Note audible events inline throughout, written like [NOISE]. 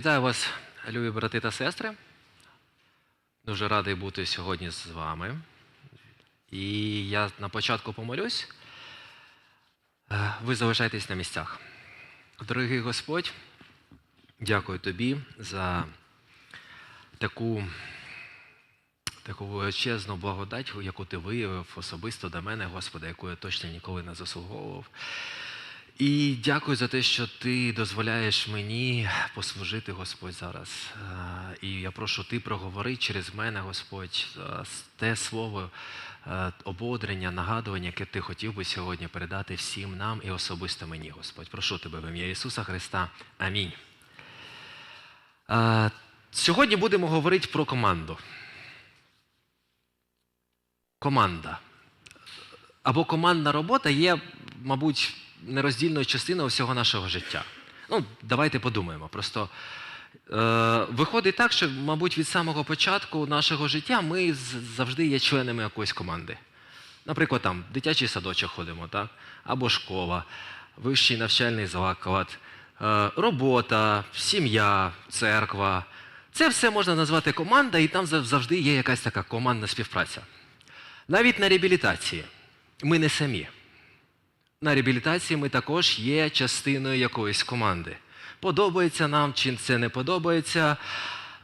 Вітаю вас, любі брати та сестри. Дуже радий бути сьогодні з вами. І я на початку помолюсь. Е, Ви залишайтесь на місцях. Дорогий Господь, дякую тобі за таку, таку величезну благодать, яку ти виявив особисто до мене, Господи, яку я точно ніколи не заслуговував. І дякую за те, що ти дозволяєш мені послужити, Господь, зараз. Е, І я прошу, ти проговори через мене, Господь, е, те слово е, ободрення, нагадування, яке ти хотів би сьогодні передати всім нам і особисто мені, Господь. Прошу тебе в ім'я Ісуса Христа. Амінь. Сьогодні будемо говорити про команду. Команда або командна робота є, мабуть, нероздільною частиною всього нашого життя. Ну, давайте подумаємо. Просто е, виходить так, що, мабуть, від самого початку нашого життя ми завжди є членами якоїсь команди. Наприклад, там дитячий садочок ходимо, так? або школа, вищий навчальний заклад, е, робота, сім'я, церква. Це все можна назвати команда, і там завжди є якась така командна співпраця. Навіть на реабілітації ми не самі. На реабілітації ми також є частиною якоїсь команди. Подобається нам, чи це не подобається,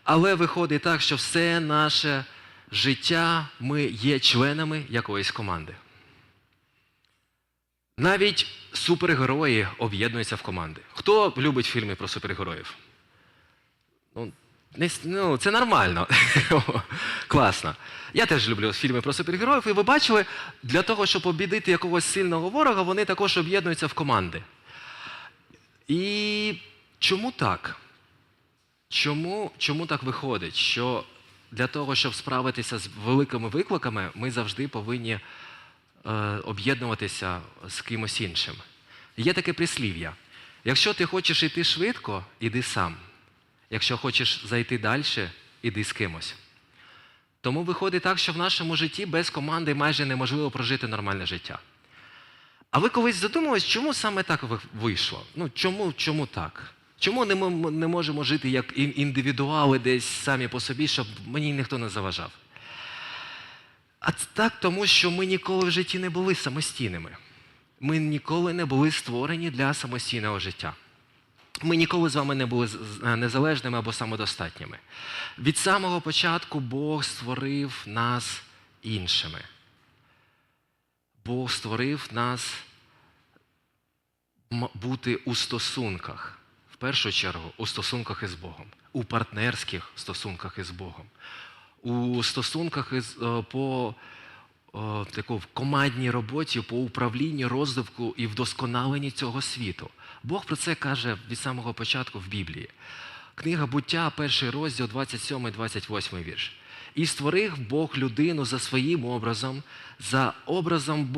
але виходить так, що все наше життя ми є членами якоїсь команди. Навіть супергерої об'єднуються в команди. Хто любить фільми про супергероїв? Ну, ну, це нормально. [LAUGHS] Класно. Я теж люблю фільми про супергероїв, і ви бачили, для того, щоб обідити якогось сильного ворога, вони також об'єднуються в команди. І чому так? Чому, чому так виходить? Що для того, щоб справитися з великими викликами, ми завжди повинні е, об'єднуватися з кимось іншим. Є таке прислів'я: якщо ти хочеш йти швидко, іди сам. Якщо хочеш зайти далі, іди з кимось. Тому виходить так, що в нашому житті без команди майже неможливо прожити нормальне життя. А ви колись задумувались, чому саме так вийшло? Ну, чому, чому так? Чому не, не можемо жити як індивідуали десь самі по собі, щоб мені ніхто не заважав? А це так, тому що ми ніколи в житті не були самостійними. Ми ніколи не були створені для самостійного життя. Ми ніколи з вами не були е, незалежними або самодостатніми. Від самого початку Бог створив нас іншими. Бог створив нас бути у стосунках. В першу чергу у стосунках із Богом, у партнерських стосунках із Богом, у стосунках із, е, по таку в командній роботі по управлінню, розвитку і вдосконаленні цього світу. Бог про це каже від самого початку в Біблії. Книга буття, перший розділ, 27-28 вірш. І створив Бог людину за своїм образом, за образом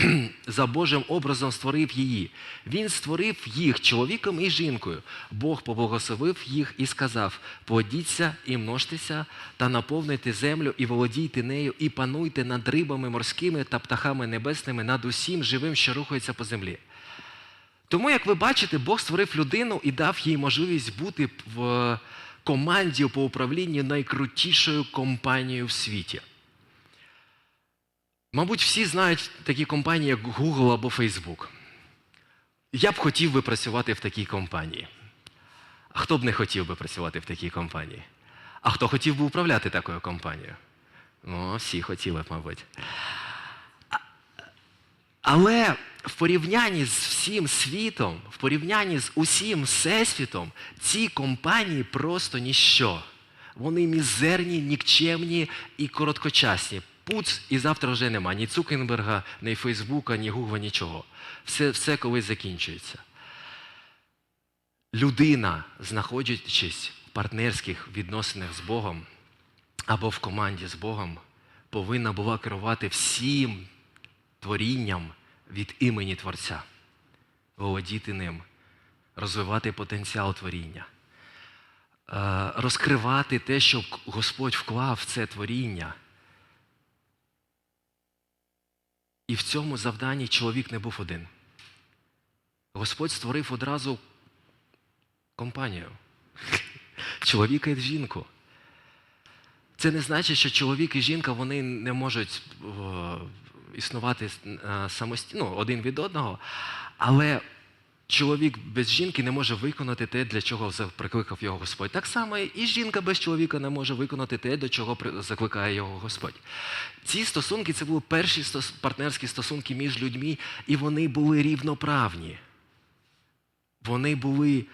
е, [CLEARS THROAT] за Божим образом створив її. Він створив їх чоловіком і жінкою. Бог поблагословив їх і сказав: плодіться і множтеся, та наповнюйте землю і володійте нею, і пануйте над рибами морськими та птахами небесними, над усім живим, що рухається по землі. Тому, як ви бачите, Бог створив людину і дав їй можливість бути в команді по управлінню найкрутішою компанією в світі. Мабуть, всі знають такі компанії, як Google або Facebook. Я б хотів би працювати в такій компанії. А хто б не хотів би працювати в такій компанії? А хто хотів би управляти такою компанією? Ну, всі хотіли б, мабуть. Але в порівнянні з всім світом, в порівнянні з усім всесвітом, ці компанії просто ніщо. Вони мізерні, нікчемні і короткочасні. Пуц і завтра вже нема ні Цукенберга, ні Фейсбука, ні Гугла, нічого. Все, все колись закінчується. Людина, знаходячись в партнерських відносинах з Богом або в команді з Богом, повинна була керувати всім творінням від імені Творця, володіти ним, розвивати потенціал творіння, е, розкривати те, що Господь вклав в це творіння. І в цьому завданні чоловік не був один. Господь створив одразу компанію. [LAUGHS] чоловіка і жінку. Це не значить, що чоловік і жінка вони не можуть о, існувати е, самостійно ну, один від одного, але чоловік без жінки не може виконати те, для чого прикликав його Господь. Так само і жінка без чоловіка не може виконати те, до чого закликає його Господь. Ці стосунки це були перші партнерські стосунки між людьми, і вони були рівноправні. Вони були,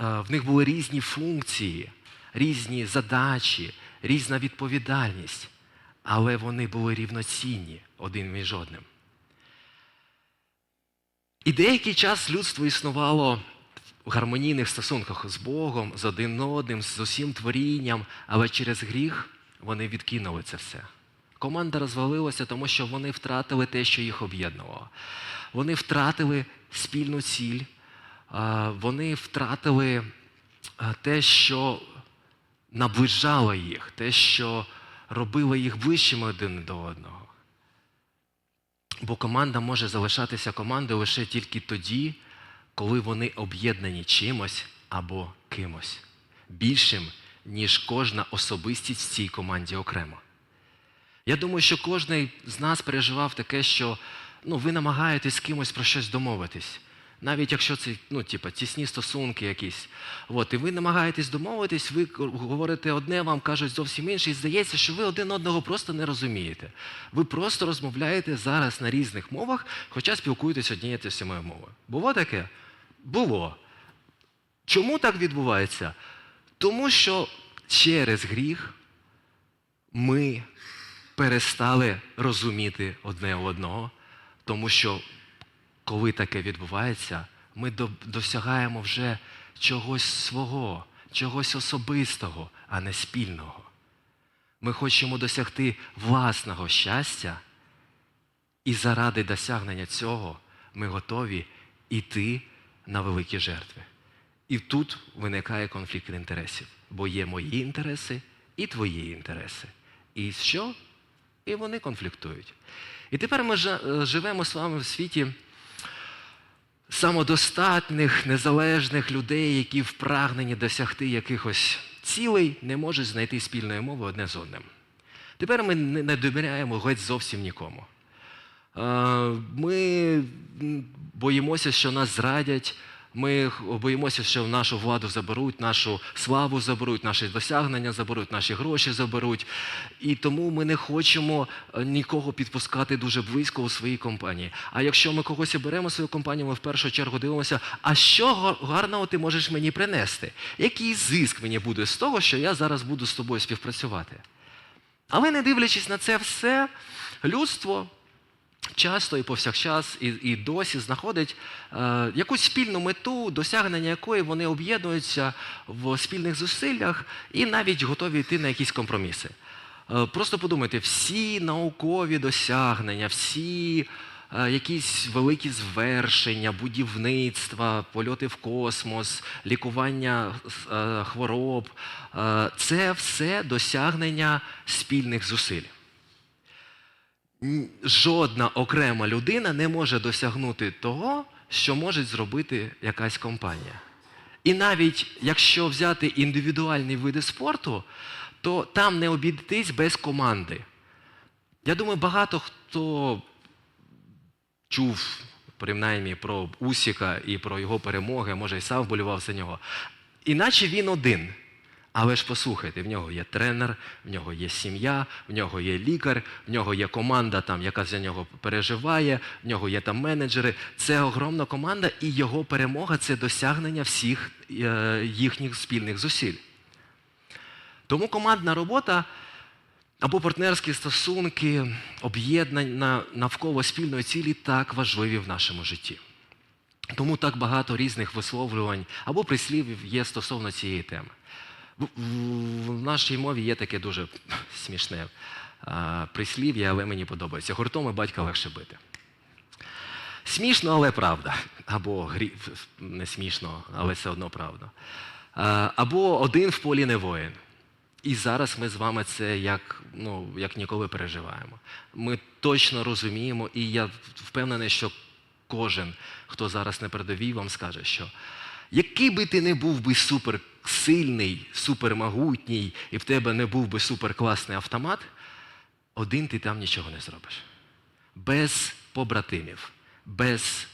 е, в них були різні функції, різні задачі, різна відповідальність, але вони були рівноцінні один між одним. І деякий час людство існувало в гармонійних стосунках з Богом, з один одним, з усім творінням, але через гріх вони відкинули це все. Команда розвалилася, тому що вони втратили те, що їх об'єднувало. Вони втратили спільну ціль, вони втратили те, що наближало їх, те, що робило їх ближчими один до одного. Бо команда може залишатися командою лише тільки тоді, коли вони об'єднані чимось або кимось більшим, ніж кожна особистість в цій команді окремо. Я думаю, що кожен з нас переживав таке, що ну, ви намагаєтесь з кимось про щось домовитись. Навіть якщо це ну, типа, тісні стосунки якісь. От, і ви намагаєтесь домовитись, ви говорите одне, вам кажуть зовсім інше, і здається, що ви один одного просто не розумієте. Ви просто розмовляєте зараз на різних мовах, хоча спілкуєтесь однією та самою мовою. Було таке? Було. Чому так відбувається? Тому що через гріх ми перестали розуміти одне одного, тому що коли таке відбувається, ми досягаємо вже чогось свого, чогось особистого, а не спільного. Ми хочемо досягти власного щастя, і заради досягнення цього ми готові йти на великі жертви. І тут виникає конфлікт інтересів, бо є мої інтереси і твої інтереси. І що? І вони конфліктують. І тепер ми е, живемо з вами в світі самодостатних, незалежних людей, які в прагненні досягти якихось цілей, не можуть знайти спільної мови одне з одним. Тепер ми не довіряємо геть зовсім нікому. Ми боїмося, що нас зрадять. Ми боїмося, що нашу владу заберуть, нашу славу заберуть, наші досягнення заберуть, наші гроші заберуть. І тому ми не хочемо е, нікого підпускати дуже близько у своїй компанії. А якщо ми когось і беремо в свою компанію, ми в першу чергу дивимося, а що гарного ти можеш мені принести? Який зиск мені буде з того, що я зараз буду з тобою співпрацювати? Але не дивлячись на це все, людство часто і повсякчас і, і досі знаходить е, якусь спільну мету, досягнення якої вони об'єднуються в спільних зусиллях і навіть готові йти на якісь компроміси. Е, просто подумайте, всі наукові досягнення, всі е, якісь великі звершення, будівництва, польоти в космос, лікування е, хвороб е, це все досягнення спільних зусиль. Жодна окрема людина не може досягнути того, що може зробити якась компанія. І навіть якщо взяти індивідуальні види спорту, то там не обійтись без команди. Я думаю, багато хто чув принаймні про Усіка і про його перемоги, може й сам вболівав за нього. Іначе він один. Але ж послухайте, в нього є тренер, в нього є сім'я, в нього є лікар, в нього є команда, там, яка за нього переживає, в нього є там менеджери. Це огромна команда, і його перемога це досягнення всіх е, їхніх спільних зусиль. Тому командна робота або партнерські стосунки, об'єднання навколо спільної цілі так важливі в нашому житті. Тому так багато різних висловлювань або прислівів є стосовно цієї теми. В, в- нашій мові є таке дуже смішне прислів'я, але мені подобається. Гуртом і батька легше бити. Смішно, але правда. Або не смішно, але все одно правда. Або один в полі не воїн. І зараз ми з вами це як, ну, як ніколи переживаємо. Ми точно розуміємо, і я впевнений, що кожен, хто зараз на передовій, вам скаже, що Який би ти не був би суперсильний, супермогутній, і в тебе не був би суперкласний автомат, один ти там нічого не зробиш. Без побратимів, без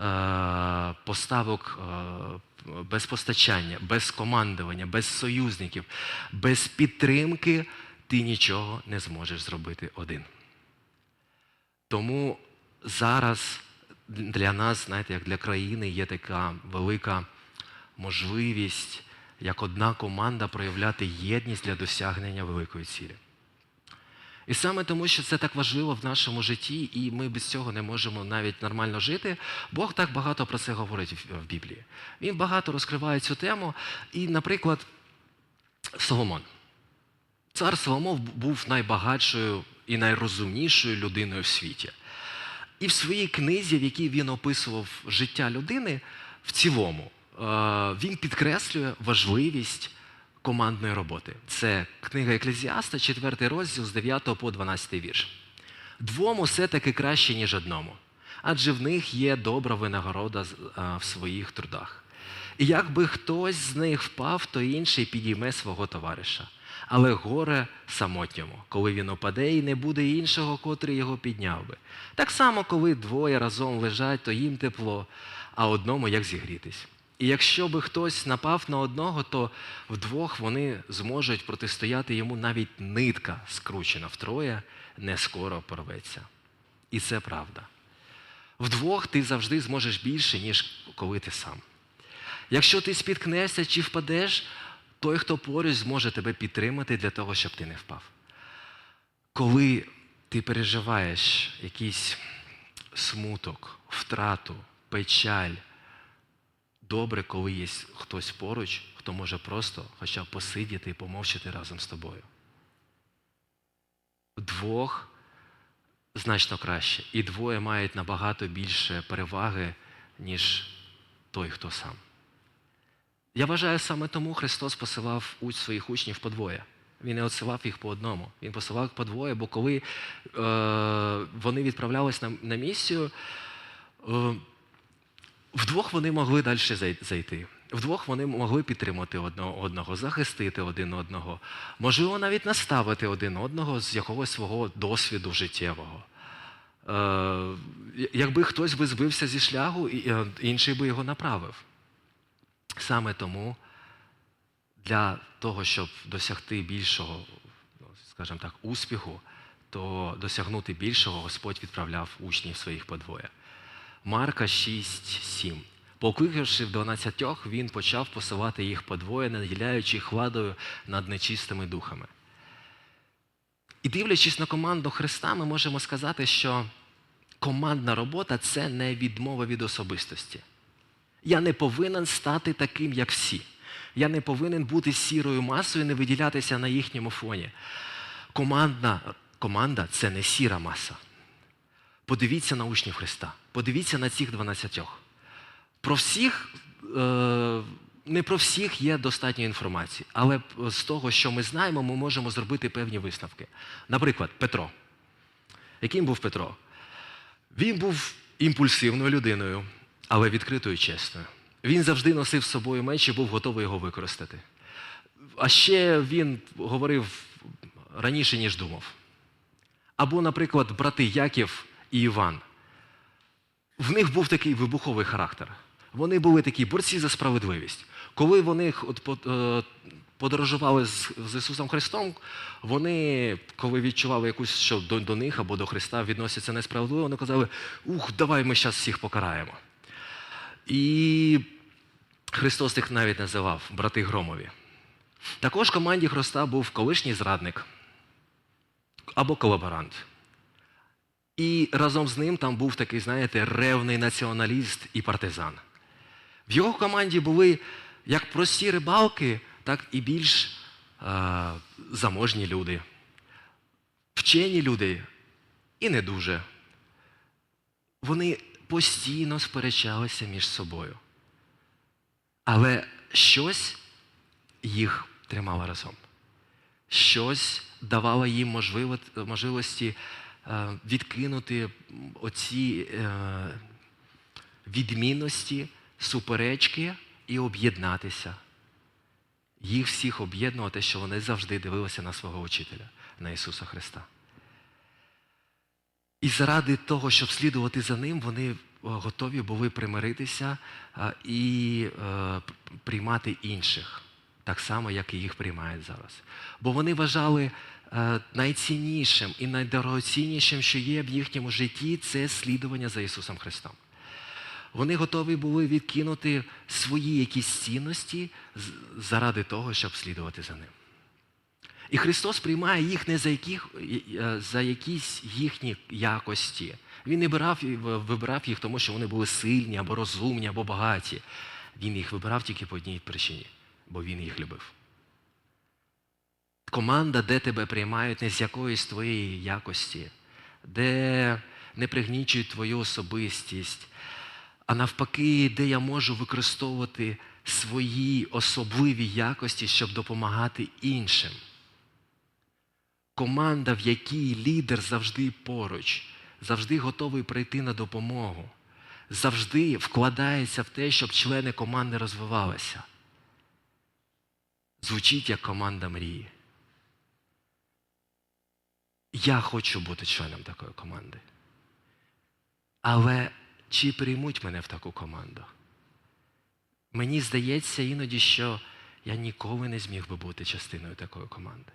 е, поставок, е, без постачання, без командування, без союзників, без підтримки ти нічого не зможеш зробити один. Тому зараз для нас, знаєте, як для країни, є така велика можливість, як одна команда проявляти єдність для досягнення великої цілі. І саме тому, що це так важливо в нашому житті, і ми без цього не можемо навіть нормально жити. Бог так багато про це говорить в Біблії. Він багато розкриває цю тему. І, наприклад, Соломон. Цар Соломон був найбагатшою і найрозумнішою людиною в світі. І в своїй книзі, в якій він описував життя людини, в цілому, е, він підкреслює важливість командної роботи. Це книга Еклезіаста, 4 розділ з 9 по 12 вірш. Двом усе таки краще, ніж одному, адже в них є добра винагорода в своїх трудах. І якби хтось з них впав, то інший підійме свого товариша. Але горе самотньому, коли він опаде, і не буде іншого, котрий його підняв би. Так само, коли двоє разом лежать, то їм тепло, а одному як зігрітись. І якщо би хтось напав на одного, то вдвох вони зможуть протистояти йому навіть нитка, скручена втроє, не скоро порветься. І це правда. Вдвох ти завжди зможеш більше, ніж коли ти сам. Якщо ти спіткнешся чи впадеш, той, хто поруч, зможе тебе підтримати для того, щоб ти не впав. Коли ти переживаєш якийсь смуток, втрату, печаль, добре, коли є хтось поруч, хто може просто хоча б посидіти і помовчати разом з тобою. Вдвох значно краще. І двоє мають набагато більше переваги, ніж той, хто сам. Я вважаю, саме тому Христос посилав уч своїх учнів по двоє. Він не отсилав їх по одному. Він посилав по двоє, бо коли е, вони відправлялись на, на місію, е, вдвох вони могли далі зайти. Вдвох вони могли підтримати одного одного, захистити один одного, можливо, навіть наставити один одного з якогось свого досвіду життєвого. Е, якби хтось би збився зі шляху, е, інший би його направив. Саме тому для того, щоб досягти більшого, скажімо так, успіху, то досягнути більшого Господь відправляв учнів своїх подвоє. Марка 6,7. Покликавши в дванадцятьох, він почав посилати їх подвоє, наділяючи їх владою над нечистими духами. І дивлячись на команду Христа, ми можемо сказати, що командна робота це не відмова від особистості. Я не повинен стати таким, як всі. Я не повинен бути сірою масою, не виділятися на їхньому фоні. Командна, команда це не сіра маса. Подивіться на учнів Христа, подивіться на цих дванадцятьох. Про всіх, е, не про всіх є достатньо інформації, але з того, що ми знаємо, ми можемо зробити певні висновки. Наприклад, Петро. Яким був Петро? Він був імпульсивною людиною, але відкритою і чесною. Він завжди носив з собою меч і був готовий його використати. А ще він говорив раніше, ніж думав. Або, наприклад, брати Яків і Іван. В них був такий вибуховий характер. Вони були такі борці за справедливість. Коли вони е, подорожували з, Ісусом Христом, вони, коли відчували якусь, що до них або до Христа відносяться несправедливо, вони казали, ух, давай ми зараз всіх покараємо. І Христос їх навіть називав брати Громові. Також в команді Христа був колишній зрадник або колаборант. І разом з ним там був такий, знаєте, ревний націоналіст і партизан. В його команді були як прості рибалки, так і більш е, заможні люди, вчені люди і не дуже. Вони постійно сперечалися між собою. Але щось їх тримало разом. Щось давало їм можливості е, відкинути оці е, відмінності, суперечки і об'єднатися. Їх всіх об'єднувало те, що вони завжди дивилися на свого учителя, на Ісуса Христа. І заради того, щоб слідувати за ним, вони е, готові були примиритися і е, приймати інших, так само, як і їх приймають зараз. Бо вони вважали е, найціннішим і найдорогоціннішим, що є в їхньому житті, це слідування за Ісусом Христом. Вони готові були відкинути свої якісь цінності заради того, щоб слідувати за ним. І Христос приймає їх не за, яких, е, за якісь їхні якості. Він не брав, вибирав їх, тому що вони були сильні або розумні, або багаті. Він їх вибирав тільки по одній причині, бо він їх любив. Команда, де тебе приймають не з якоїсь твоєї якості, де не пригнічують твою особистість, а навпаки, де я можу використовувати свої особливі якості, щоб допомагати іншим. Команда, в якій лідер завжди поруч, завжди готовий прийти на допомогу, завжди вкладається в те, щоб члени команди розвивалися. Звучить як команда мрії. Я хочу бути членом такої команди. Але чи приймуть мене в таку команду? Мені здається іноді, що я ніколи не зміг би бути частиною такої команди.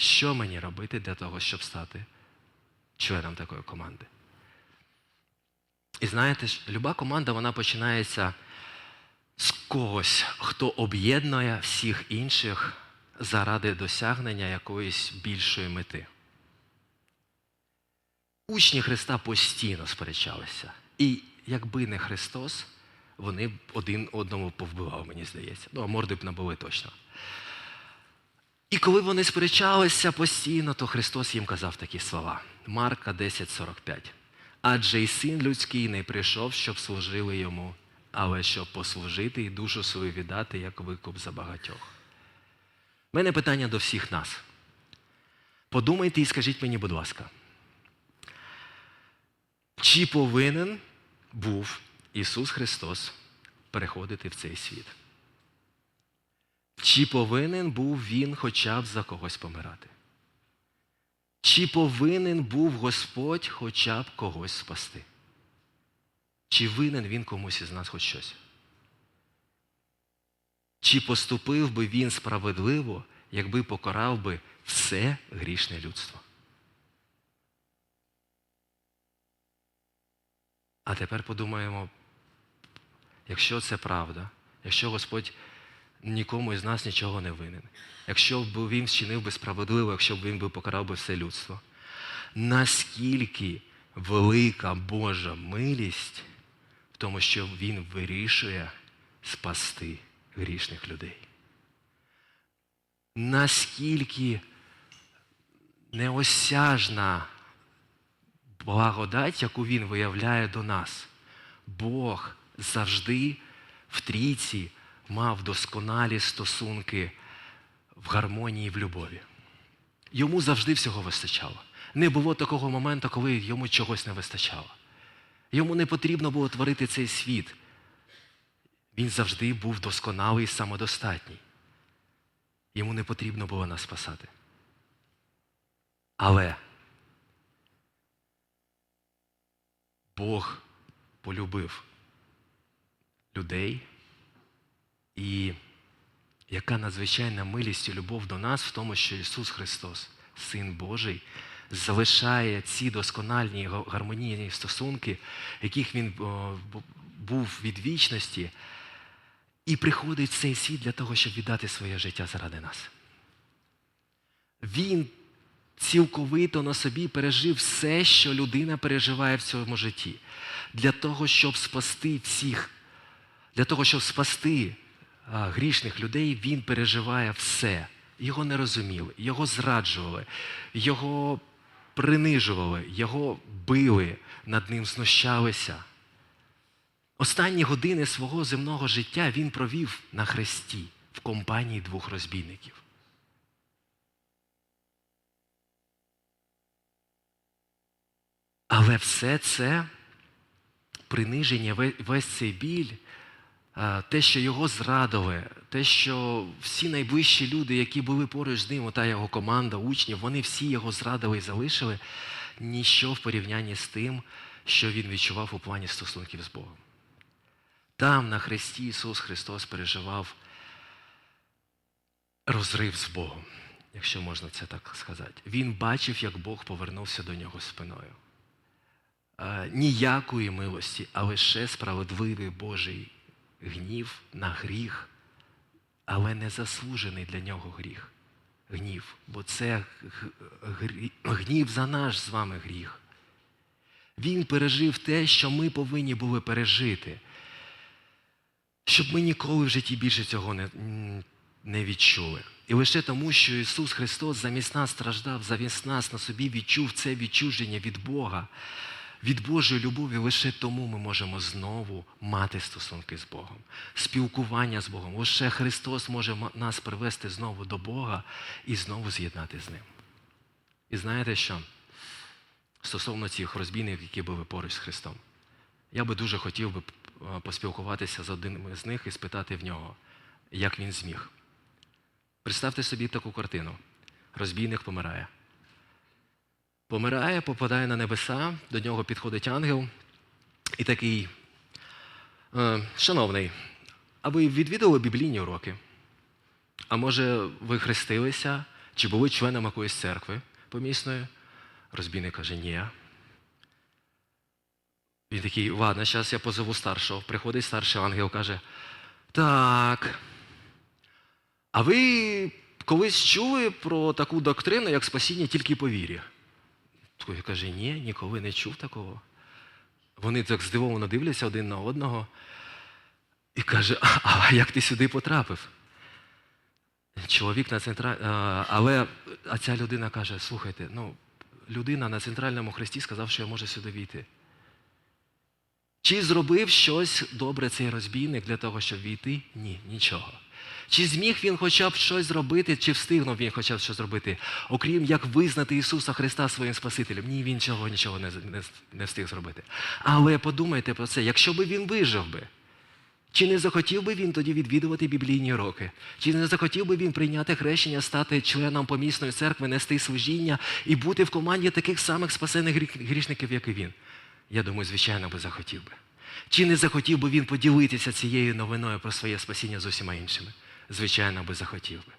Що мені робити для того, щоб стати членом такої команди? І знаєте, ж, люба команда вона починається з когось, хто об'єднує всіх інших заради досягнення якоїсь більшої мети. Учні Христа постійно сперечалися. І якби не Христос, вони б один одному повбивали, мені здається. Ну, а морди б набули точно. І коли вони сперечалися постійно, то Христос їм казав такі слова. Марка 10:45. Адже й син людський не прийшов, щоб служили йому, але щоб послужити і душу свою віддати, як викуп за багатьох. У мене питання до всіх нас. Подумайте і скажіть мені, будь ласка, чи повинен був Ісус Христос переходити в цей світ? Чи повинен був Він хоча б за когось помирати? Чи повинен був Господь хоча б когось спасти? Чи винен Він комусь із нас хоч щось? Чи поступив би він справедливо, якби покарав би все грішне людство? А тепер подумаємо, якщо це правда, якщо Господь нікому із нас нічого не винен, якщо б він вчинив би справедливо, якщо б він би покарав би все людство, наскільки велика Божа милість в тому, що Він вирішує спасти грішних людей. Наскільки неосяжна благодать, яку Він виявляє до нас. Бог завжди в трійці мав досконалі стосунки в гармонії, в любові. Йому завжди всього вистачало. Не було такого моменту, коли йому чогось не вистачало. Йому не потрібно було творити цей світ. Він завжди був досконалий і самодостатній. Йому не потрібно було нас спасати. Але Бог полюбив людей, і яка надзвичайна милість і любов до нас в тому, що Ісус Христос, Син Божий, залишає ці доскональні гармонійні стосунки, яких Він був від вічності, і приходить в цей світ для того, щоб віддати своє життя заради нас. Він цілковито на собі пережив все, що людина переживає в цьому житті. Для того, щоб спасти всіх, для того, щоб спасти грішних людей, він переживає все. Його не розуміли, його зраджували, його принижували, його били, над ним знущалися. Останні години свого земного життя він провів на хресті в компанії двох розбійників. Але все це приниження, ве- весь цей біль те, що його зрадили, те, що всі найближчі люди, які були поруч з ним, та його команда, учнів, вони всі його зрадили і залишили, ніщо в порівнянні з тим, що він відчував у плані стосунків з Богом. Там, на Христі, Ісус Христос переживав розрив з Богом, якщо можна це так сказати. Він бачив, як Бог повернувся до нього спиною. Ніякої милості, а лише справедливий Божий гнів на гріх, але не заслужений для нього гріх. Гнів, бо це гнів за наш з вами гріх. Він пережив те, що ми повинні були пережити, щоб ми ніколи в житті більше цього не, не відчули. І лише тому, що Ісус Христос замість нас страждав, замість нас на собі відчув це відчуження від Бога, від Божої любові, лише тому ми можемо знову мати стосунки з Богом, спілкування з Богом. Лише Христос може нас привести знову до Бога і знову з'єднати з Ним. І знаєте що? Стосовно цих розбійників, які були поруч з Христом, я би дуже хотів би е, поспілкуватися з одним з них і спитати в нього, як він зміг. Представте собі таку картину. Розбійник помирає. Помирає, попадає на небеса, до нього підходить ангел і такий, «Е, шановний, а ви відвідали біблійні уроки? А може, ви хрестилися чи були членом якоїсь церкви помісної? Розбійник каже, ні. Він такий, ладно, зараз я позову старшого. Приходить старший ангел, каже, так. А ви колись чули про таку доктрину, як спасіння тільки по вірі? Той каже, ні, ніколи не чув такого. Вони так здивовано дивляться один на одного і каже, а як ти сюди потрапив? Чоловік на центра... Але а ця людина каже: слухайте, ну, людина на центральному хресті сказав, що я можу сюди війти. Чи зробив щось добре цей розбійник для того, щоб війти? Ні, нічого. Чи зміг він хоча б щось зробити, чи встигнув він хоча б щось зробити, окрім як визнати Ісуса Христа своїм Спасителем? Ні, він цього нічого не, не, не встиг зробити. Але подумайте про це, якщо би він вижив би, чи не захотів би він тоді відвідувати біблійні роки? Чи не захотів би він прийняти хрещення, стати членом помісної церкви, нести служіння і бути в команді таких самих спасених грішників, як і він? Я думаю, звичайно би захотів би. Чи не захотів би він поділитися цією новиною про своє спасіння з усіма іншими? Звичайно би захотів би.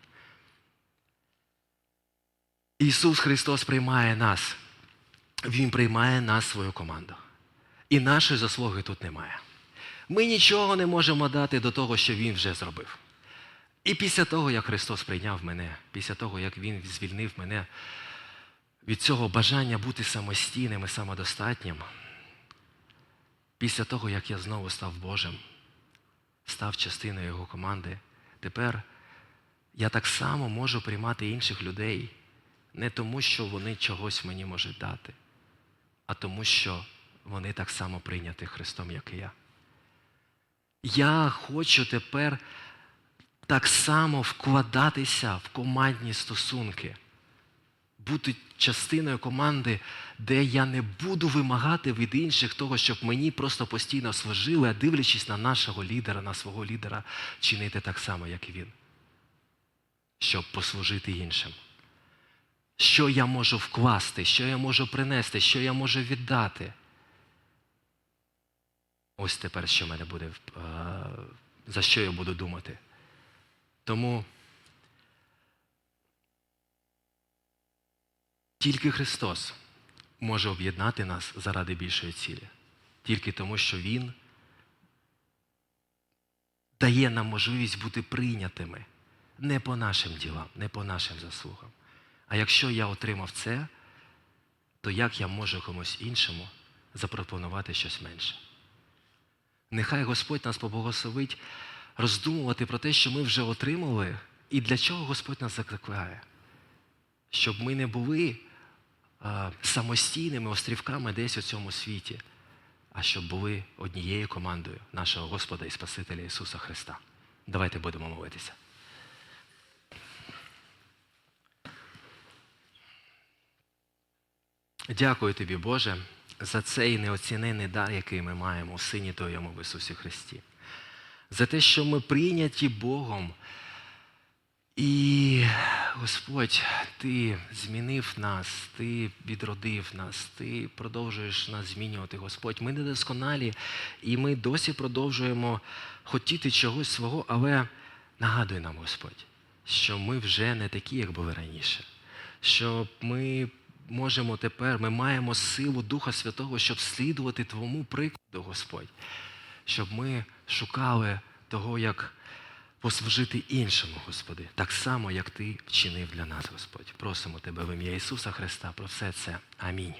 Ісус Христос приймає нас. Він приймає нас свою команду. І нашої заслуги тут немає. Ми нічого не можемо дати до того, що Він вже зробив. І після того, як Христос прийняв мене, після того, як Він звільнив мене від цього бажання бути самостійним і самодостатнім, після того, як я знову став Божим, став частиною Його команди, тепер я так само можу приймати інших людей не тому, що вони чогось мені можуть дати, а тому, що вони так само прийняті Христом, як і я. Я хочу тепер так само вкладатися в командні стосунки, бути частиною команди, де я не буду вимагати від інших того, щоб мені просто постійно служили, а дивлячись на нашого лідера, на свого лідера, чинити так само, як і він, щоб послужити іншим. Що я можу вкласти, що я можу принести, що я можу віддати. Ось тепер що мене буде, е, за що я буду думати. Тому тільки Христос може об'єднати нас заради більшої цілі. Тільки тому, що Він дає нам можливість бути прийнятими не по нашим ділам, не по нашим заслугам. А якщо я отримав це, то як я можу комусь іншому запропонувати щось менше? Нехай Господь нас поблагословить роздумувати про те, що ми вже отримали, і для чого Господь нас закликає. Щоб ми не були самостійними острівками десь у цьому світі, а щоб були однією командою нашого Господа і Спасителя Ісуса Христа. Давайте будемо молитися. Дякую тобі, Боже, за цей неоцінений дар, який ми маємо у Сині Твоєму в Ісусі Христі. за те, що ми прийняті Богом. І, Господь, Ти змінив нас, Ти відродив нас, Ти продовжуєш нас змінювати, Господь. Ми недосконалі, і ми досі продовжуємо хотіти чогось свого, але нагадуй нам, Господь, що ми вже не такі, як були раніше. Що ми можемо тепер, ми маємо силу Духа Святого, щоб слідувати Твому прикладу, Господь, щоб ми шукали того, як послужити іншому, Господи, так само, як Ти вчинив для нас, Господь. Просимо Тебе в ім'я Ісуса Христа про все це. Амінь.